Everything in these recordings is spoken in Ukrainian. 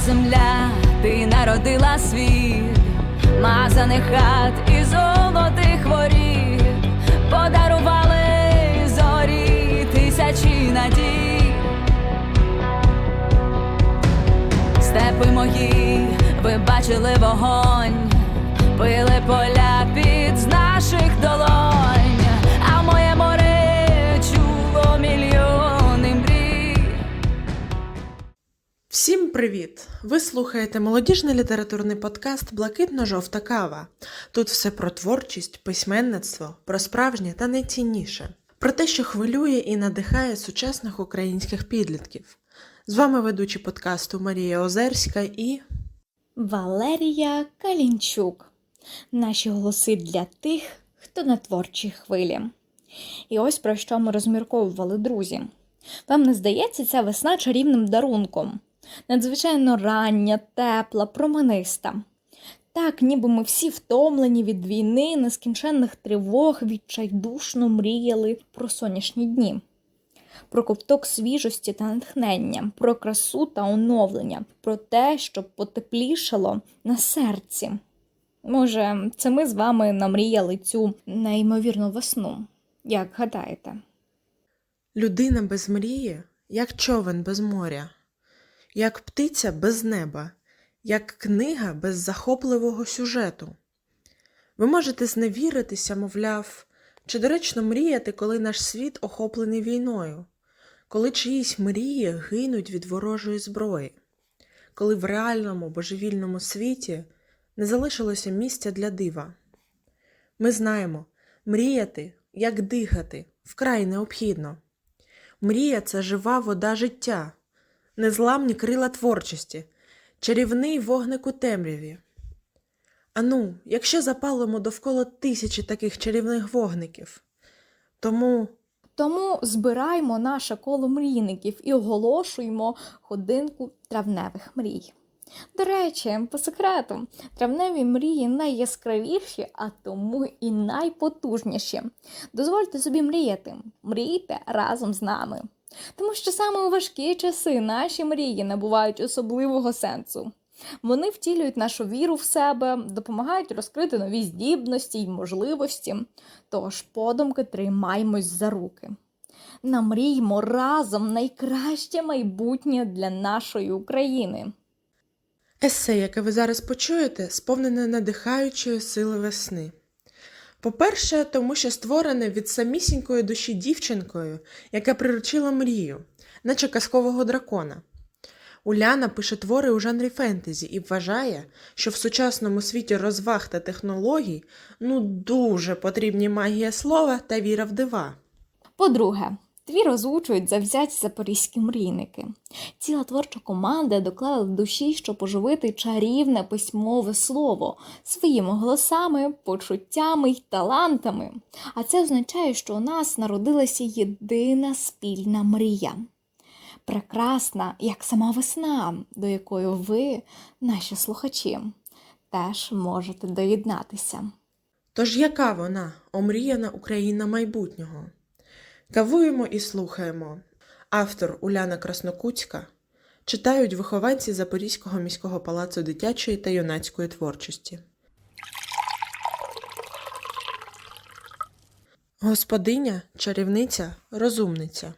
земля, ти народила світ, мазаних хат і золотих воріт, подарували зорі тисячі надій. Степи мої, ви бачили вогонь, пили поля Всім привіт! Ви слухаєте молодіжний літературний подкаст Блакитно-жовта кава. Тут все про творчість, письменництво, про справжнє та найцінніше, про те, що хвилює і надихає сучасних українських підлітків. З вами ведучі подкасту Марія Озерська і Валерія Калінчук. Наші голоси для тих, хто на творчій хвилі. І ось про що ми розмірковували, друзі. Вам не здається ця весна чарівним дарунком. Надзвичайно рання, тепла, промениста. Так, ніби ми всі втомлені від війни, нескінченних тривог, відчайдушно мріяли про сонячні дні про ковток свіжості та натхнення, про красу та оновлення, про те, щоб потеплішало на серці. Може, це ми з вами намріяли цю неймовірну весну, як гадаєте? людина без мрії, як човен без моря, як птиця без неба, як книга без захопливого сюжету. Ви можете зневіритися, мовляв, чи доречно мріяти, коли наш світ охоплений війною, коли чиїсь мрії гинуть від ворожої зброї, коли в реальному божевільному світі не залишилося місця для дива. Ми знаємо, мріяти, як дихати, вкрай необхідно. Мрія це жива вода життя, незламні крила творчості, чарівний вогник у темряві. Ану, якщо запалимо довкола тисячі таких чарівних вогників. Тому Тому збираємо наше коло мрійників і оголошуємо годинку травневих мрій. До речі, по секрету, травневі мрії найяскравіші, а тому і найпотужніші. Дозвольте собі мріяти, мрійте разом з нами. Тому що саме у важкі часи наші мрії набувають особливого сенсу. Вони втілюють нашу віру в себе, допомагають розкрити нові здібності й можливості. Тож подумки тримаймось за руки. Намріймо разом найкраще майбутнє для нашої України. есе, яке ви зараз почуєте, сповнене надихаючої сили весни. По-перше, тому що створене від самісінької душі дівчинкою, яка приручила мрію, наче казкового дракона. Уляна пише твори у жанрі фентезі і вважає, що в сучасному світі розваг та технологій ну дуже потрібні магія слова та віра в дива. По-друге, твір озвучують завзяті запорізькі мрійники. Ціла творча команда доклала в душі, щоб оживити чарівне письмове слово своїми голосами, почуттями й талантами. А це означає, що у нас народилася єдина спільна мрія. Прекрасна, як сама весна, до якої ви, наші слухачі, теж можете доєднатися. Тож яка вона, омріяна Україна майбутнього? Кавуємо і слухаємо. Автор Уляна Краснокутська читають вихованці Запорізького міського палацу дитячої та юнацької творчості. Господиня, чарівниця, розумниця.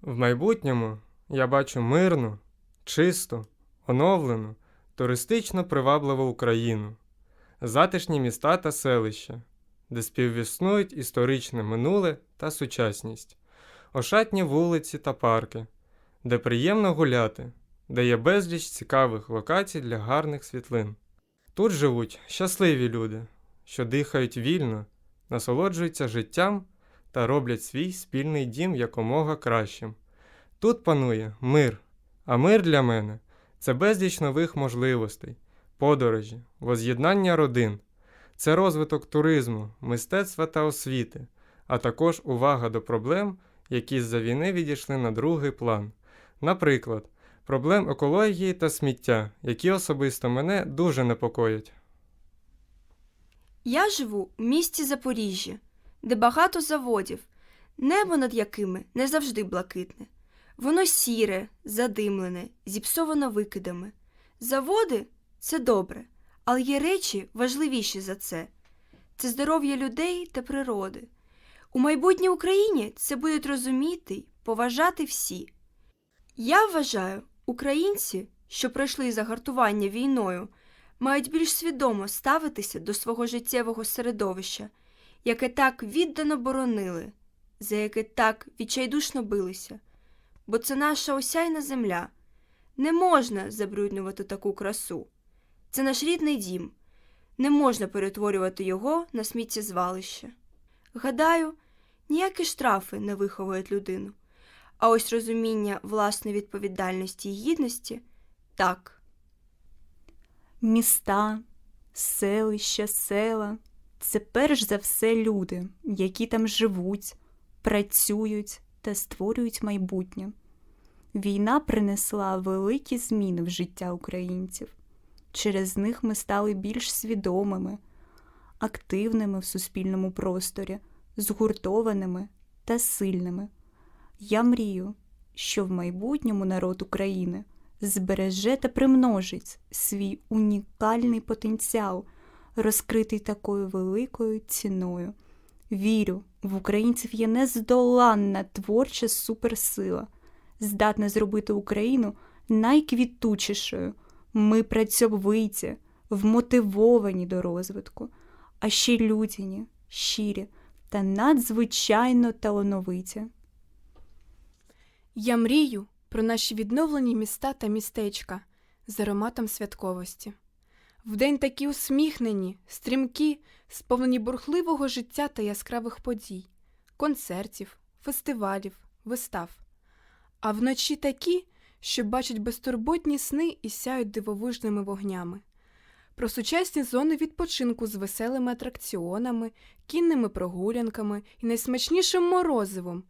В майбутньому я бачу мирну, чисту, оновлену, туристично привабливу Україну, затишні міста та селища, де співвіснують історичне минуле та сучасність, ошатні вулиці та парки, де приємно гуляти, де є безліч цікавих локацій для гарних світлин. Тут живуть щасливі люди, що дихають вільно, насолоджуються життям та роблять свій спільний дім якомога кращим. Тут панує мир, а мир для мене це безліч нових можливостей, подорожі, воз'єднання родин, це розвиток туризму, мистецтва та освіти, а також увага до проблем, які з-за війни відійшли на другий план. Наприклад, проблем екології та сміття, які особисто мене дуже непокоять. Я живу в місті Запоріжжя, де багато заводів, небо над якими не завжди блакитне. Воно сіре, задимлене, зіпсовано викидами. Заводи це добре, але є речі важливіші за це це здоров'я людей та природи. У майбутній Україні це будуть розуміти поважати всі. Я вважаю, українці, що пройшли загартування війною, мають більш свідомо ставитися до свого життєвого середовища, яке так віддано боронили, за яке так відчайдушно билися. Бо це наша осяйна земля. Не можна забруднювати таку красу. Це наш рідний дім. Не можна перетворювати його на сміттєзвалище. Гадаю, ніякі штрафи не виховують людину, а ось розуміння власної відповідальності і гідності так. Міста, селища, села це перш за все люди, які там живуть, працюють та створюють майбутнє. Війна принесла великі зміни в життя українців. Через них ми стали більш свідомими, активними в суспільному просторі, згуртованими та сильними. Я мрію, що в майбутньому народ України збереже та примножить свій унікальний потенціал, розкритий такою великою ціною. Вірю, в українців є нездоланна творча суперсила, здатна зробити Україну найквітучішою. Ми працьовиті, вмотивовані до розвитку, а ще людяні, щирі та надзвичайно талановиті. Я мрію про наші відновлені міста та містечка з ароматом святковості. Вдень такі усміхнені, стрімкі, сповнені бурхливого життя та яскравих подій, концертів, фестивалів, вистав. А вночі такі, що бачать безтурботні сни і сяють дивовижними вогнями. Про сучасні зони відпочинку з веселими атракціонами, кінними прогулянками і найсмачнішим морозивом,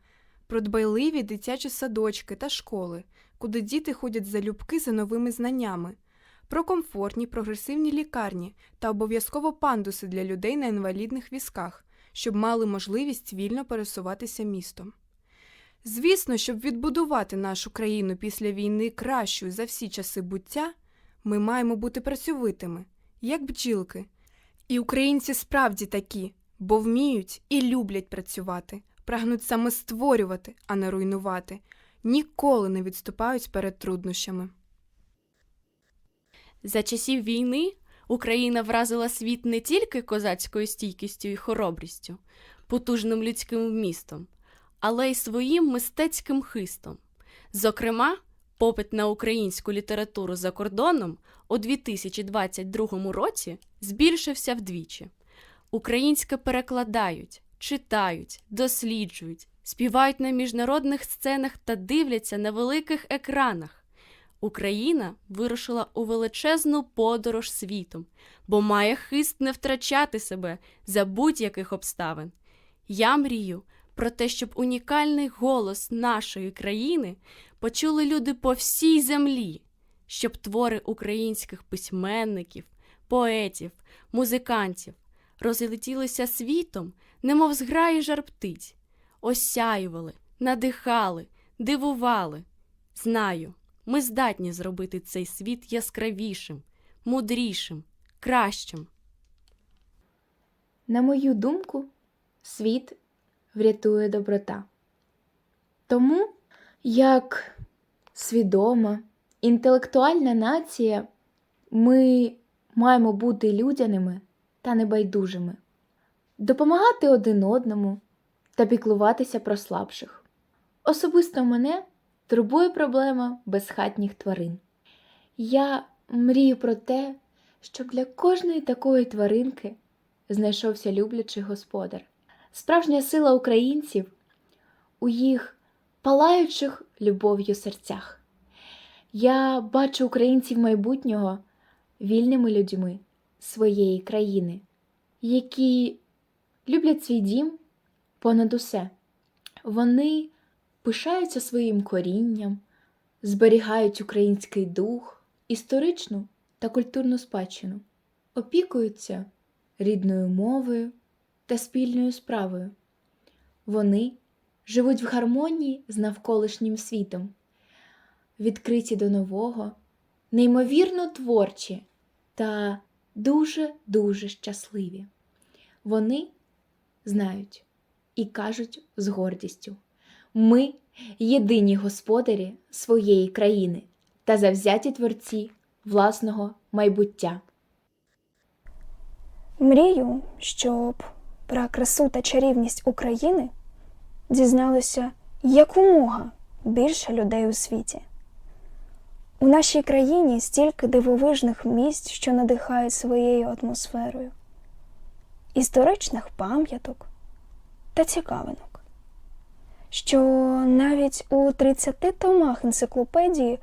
про дбайливі дитячі садочки та школи, куди діти ходять залюбки за новими знаннями, про комфортні прогресивні лікарні та обов'язково пандуси для людей на інвалідних візках, щоб мали можливість вільно пересуватися містом. Звісно, щоб відбудувати нашу країну після війни кращою за всі часи буття, ми маємо бути працьовитими, як бджілки. І українці справді такі, бо вміють і люблять працювати, прагнуть саме створювати, а не руйнувати, ніколи не відступають перед труднощами. За часів війни Україна вразила світ не тільки козацькою стійкістю і хоробрістю, потужним людським вмістом, але й своїм мистецьким хистом. Зокрема, попит на українську літературу за кордоном у 2022 році збільшився вдвічі. Українське перекладають, читають, досліджують, співають на міжнародних сценах та дивляться на великих екранах. Україна вирушила у величезну подорож світом, бо має хист не втрачати себе за будь-яких обставин. Я мрію про те, щоб унікальний голос нашої країни почули люди по всій землі, щоб твори українських письменників, поетів, музикантів розлетілися світом, немов зграї жар птиць, осяювали, надихали, дивували. Знаю, ми здатні зробити цей світ яскравішим, мудрішим, кращим. На мою думку, світ врятує доброта. Тому, як свідома, інтелектуальна нація, ми маємо бути людяними та небайдужими, допомагати один одному та піклуватися про слабших. Особисто мене турбує проблема безхатніх тварин. Я мрію про те, щоб для кожної такої тваринки знайшовся люблячий господар. Справжня сила українців у їх палаючих любов'ю серцях. Я бачу українців майбутнього вільними людьми своєї країни, які люблять свій дім понад усе. Вони пишаються своїм корінням, зберігають український дух, історичну та культурну спадщину, опікуються рідною мовою та спільною справою. Вони живуть в гармонії з навколишнім світом, відкриті до нового, неймовірно творчі та дуже-дуже щасливі. Вони знають і кажуть з гордістю: ми єдині господарі своєї країни та завзяті творці власного майбуття. Мрію, щоб про красу та чарівність України дізналося якомога більше людей у світі. У нашій країні стільки дивовижних місць, що надихають своєю атмосферою, історичних пам'яток та цікавинок, що навіть у 30 томах енциклопедії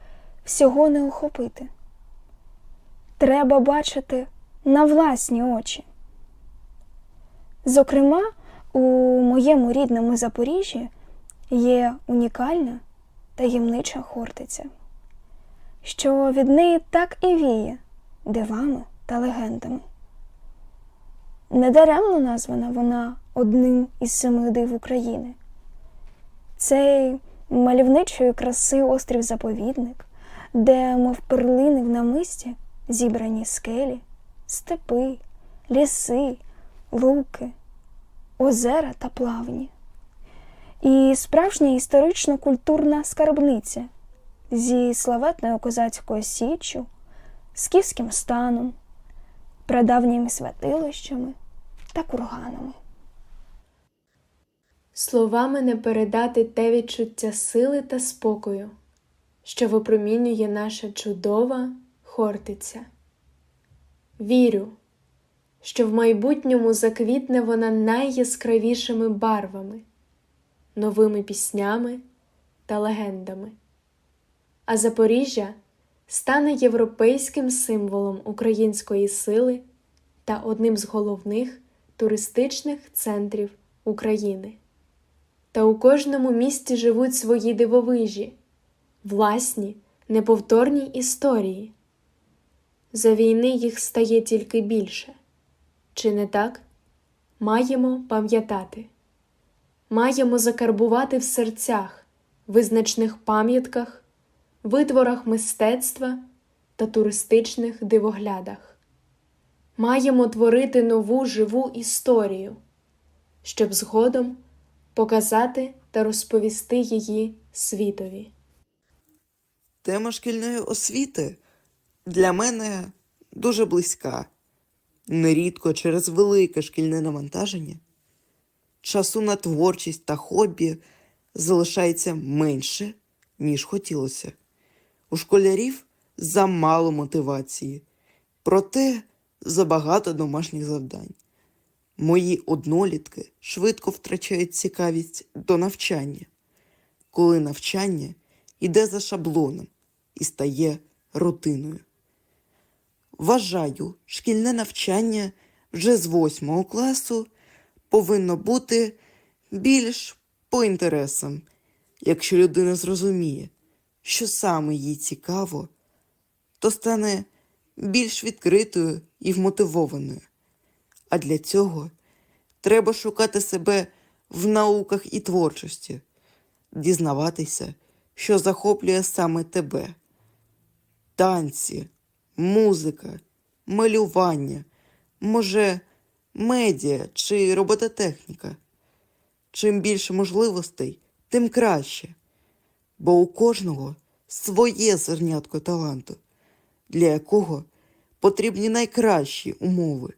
всього не охопити. Треба бачити на власні очі. Зокрема, у моєму рідному Запоріжжі є унікальна таємнича хортиця, що від неї так і віє дивами та легендами. Недаремно названа вона одним із семи див України. Цей мальовничої краси острів заповідник, де, мов перлини в намисті, зібрані скелі, степи, ліси, луки, озера та плавні. І справжня історично-культурна скарбниця зі славетною козацькою січчю, скіфським станом, прадавніми святилищами та курганами. Словами не передати те відчуття сили та спокою, що випромінює наша чудова Хортиця. Вірю, що в майбутньому заквітне вона найяскравішими барвами, новими піснями та легендами, а Запоріжжя стане європейським символом української сили та одним з головних туристичних центрів України. Та у кожному місті живуть свої дивовижі, власні, неповторні історії. За війни їх стає тільки більше. Чи не так? Маємо пам'ятати, маємо закарбувати в серцях, визначних пам'ятках, витворах мистецтва та туристичних дивоглядах. Маємо творити нову живу історію, щоб згодом показати та розповісти її світові. Тема шкільної освіти для мене дуже близька. Нерідко через велике шкільне навантаження часу на творчість та хобі залишається менше, ніж хотілося. У школярів замало мотивації, проте забагато домашніх завдань. Мої однолітки швидко втрачають цікавість до навчання, коли навчання йде за шаблоном і стає рутиною. Вважаю, шкільне навчання вже з восьмого класу повинно бути більш по інтересам, якщо людина зрозуміє, що саме їй цікаво, то стане більш відкритою і вмотивованою. А для цього треба шукати себе в науках і творчості, дізнаватися, що захоплює саме тебе. Танці, музика, малювання, може, медіа чи робототехніка. Чим більше можливостей, тим краще, бо у кожного своє зернятко таланту, для якого потрібні найкращі умови.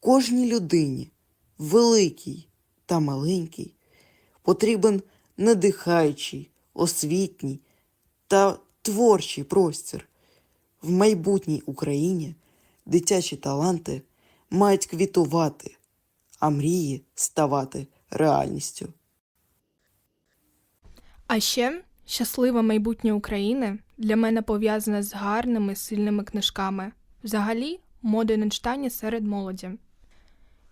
Кожній людині, великій та маленькій, потрібен надихаючий, освітній та творчий простір. В майбутній Україні дитячі таланти мають квітувати, а мрії ставати реальністю. А ще щасливе майбутнє України для мене пов'язане з гарними, сильними книжками, взагалі модою на читання серед молоді.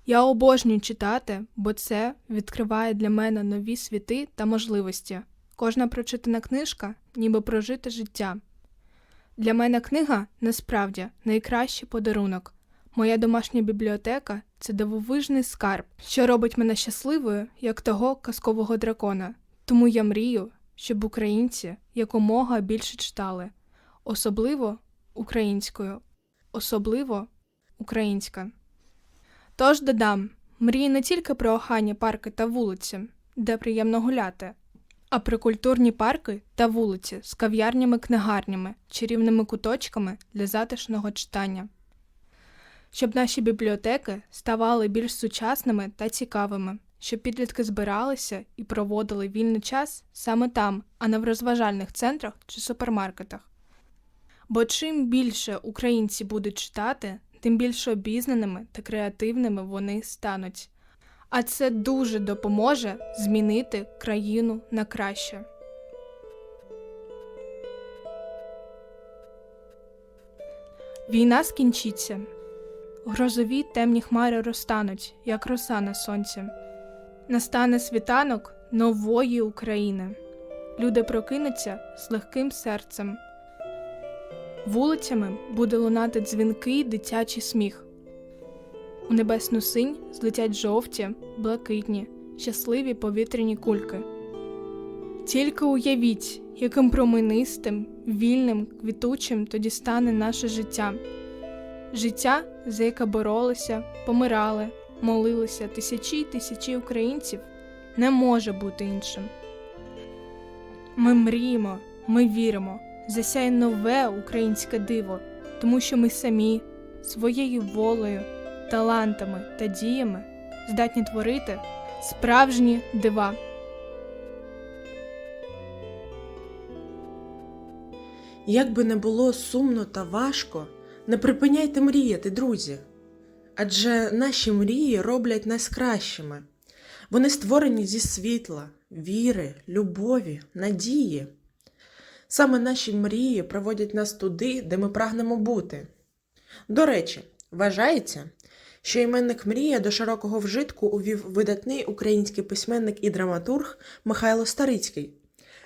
Я обожнюю читати, бо це відкриває для мене нові світи та можливості. Кожна прочитана книжка, ніби прожите життя. Для мене книга насправді найкращий подарунок. Моя домашня бібліотека це дивовижний скарб, що робить мене щасливою, як того казкового дракона. Тому я мрію, щоб українці якомога більше читали, особливо українською, особливо українська. Тож додам, мрію не тільки про охайні парки та вулиці, де приємно гуляти, а про культурні парки та вулиці з кав'ярнями-книгарнями, чарівними куточками для затишного читання. Щоб наші бібліотеки ставали більш сучасними та цікавими, щоб підлітки збиралися і проводили вільний час саме там, а не в розважальних центрах чи супермаркетах. Бо чим більше українці будуть читати, тим більш обізнаними та креативними вони стануть. А це дуже допоможе змінити країну на краще. Війна скінчиться. Грозові темні хмари розтануть, як роса на сонці. Настане світанок нової України. Люди прокинуться з легким серцем. Вулицями буде лунати дзвінкий дитячий сміх. У небесну синь злетять жовті, блакитні, щасливі повітряні кульки. Тільки уявіть, яким променистим, вільним, квітучим тоді стане наше життя. Життя, за яке боролися, помирали, молилися тисячі й тисячі українців, не може бути іншим. Ми мріємо, ми віримо, засяє нове українське диво, тому що ми самі своєю волею, талантами та діями здатні творити справжні дива. Як би не було сумно та важко, не припиняйте мріяти, друзі. Адже наші мрії роблять нас кращими. Вони створені зі світла, віри, любові, надії. Саме наші мрії проводять нас туди, де ми прагнемо бути. До речі, вважається, що іменник Мрія до широкого вжитку увів видатний український письменник і драматург Михайло Старицький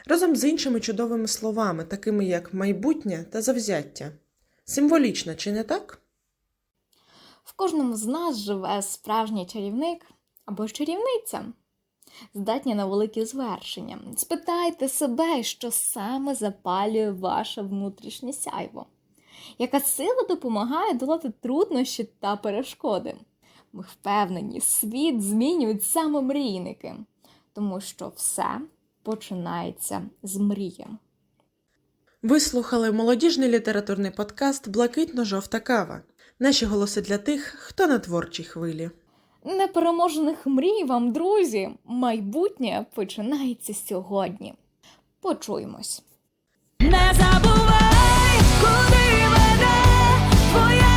разом з іншими чудовими словами, такими як майбутнє та завзяття. Символічно, чи не так? В кожному з нас живе справжній чарівник або ж чарівниця, здатні на великі звершення. Спитайте себе, що саме запалює ваше внутрішнє сяйво, яка сила допомагає долати труднощі та перешкоди. Ми впевнені, світ змінюють саме мрійники, тому що все починається з мрії. Ви слухали молодіжний літературний подкаст Блакитно-жовта кава. Наші голоси для тих, хто на творчій хвилі. Непереможених мрій вам, друзі! Майбутнє починається сьогодні. Почуємось! куди мене твоя.